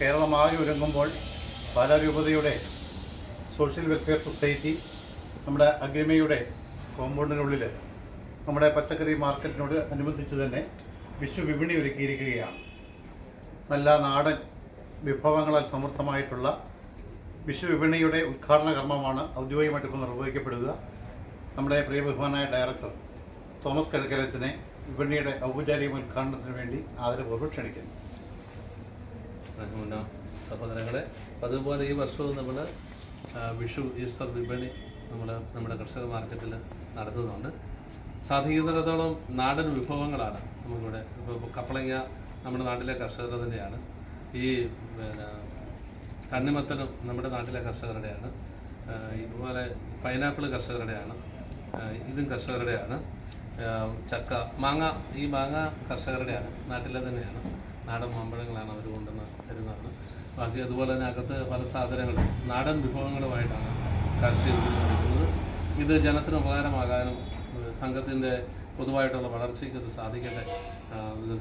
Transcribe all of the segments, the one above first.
കേരളമാകെ ഒരുങ്ങുമ്പോൾ ബാലരൂപതയുടെ social welfare society നമ്മുടെ അഗ്രിമയുടെ കോമ്പൗണ്ടിനുള്ളിൽ നമ്മുടെ പച്ചക്കറി മാർക്കറ്റിനോട് അനുബന്ധിച്ച് തന്നെ വിശ്വവിപണി വിപണി ഒരുക്കിയിരിക്കുകയാണ്. നല്ല നാടൻ വിഭവങ്ങളാൽ സമൃദ്ധമായിട്ടുള്ള വിശ്വവിപണിയുടെ വിപണിയുടെ ഉദ്ഘാടന കർമ്മമാണ് ഔദ്യോഗികമായിട്ട് ഇപ്പോൾ നിർവഹിക്കപ്പെടുക. നമ്മുടെ പ്രിയ ബഹുമാനായ ഡയറക്ടർ തോമസ് കിഴക്കലച്ചനെ വിപണിയുടെ ഔപചാരിക ഉദ്ഘാടനത്തിന് വേണ്ടി ആദരപൂർവം ക്ഷണിക്കുന്നു. സ്നേഹമുള്ള സഹോദരങ്ങളെ അതുപോലെ ഈ വർഷവും നമ്മൾ വിഷു ഈസ്റ്റർ വിപണി നമ്മൾ നമ്മുടെ കർഷക മാർക്കറ്റിൽ നടത്തുന്നുണ്ട്. സാധിക്കുന്നിടത്തോളം നാടൻ വിഭവങ്ങളാണ് നമുക്കിവിടെ ഇപ്പോൾ കപ്പളങ്ങ നമ്മുടെ നാട്ടിലെ കർഷകർ തന്നെയാണ്. ഈ പിന്നെ തണ്ണിമത്തനും നമ്മുടെ നാട്ടിലെ കർഷകരുടെയാണ്. ഇതുപോലെ പൈനാപ്പിൾ കർഷകരുടെയാണ്. ഇതും കർഷകരുടെയാണ്. ചക്ക മാങ്ങ ഈ മാങ്ങ കർഷകരുടെയാണ് നാട്ടിലെ തന്നെയാണ്. നാടൻ മാമ്പഴങ്ങളാണ് അവർ കൊണ്ടുവന്ന് തരുന്നതാണ്. ബാക്കി അതുപോലെ തന്നെ അകത്ത് പല സാധനങ്ങളും നാടൻ വിഭവങ്ങളുമായിട്ടാണ് കാർഷിക നടക്കുന്നത് ഇത് ജനത്തിന് ഉപകാരമാകാനും സംഘത്തിന്റെ പൊതുവായിട്ടുള്ള വളർച്ചയ്ക്ക് ഇത് സാധിക്കട്ടെ.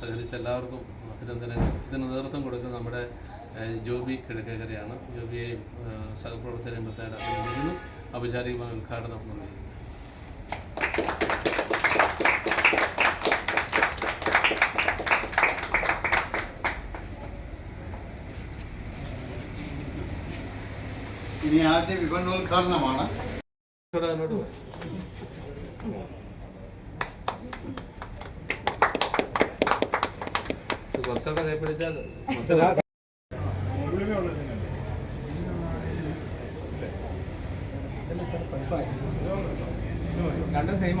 സഹകരിച്ച എല്ലാവർക്കും അഭിനന്ദനങ്ങൾ. ഇതിന് നേതൃത്വം കൊടുക്കുന്ന നമ്മുടെ ജോബി കിഴക്കേക്കരയാണ് ജോബിയെയും സഹപ്രവർത്തകരെയും പ്രത്യേകം അഭിനന്ദിക്കുന്നു. ഔപചാരികമായ ഉദ്ഘാടനം നിർവഹിക്കുന്നു ഇനി ആദ്യ വിപണോദ്ഘാടനമാണ് കുറച്ചുകൂടെ കൈപ്പിടിച്ചാൽ രണ്ടും സെയിം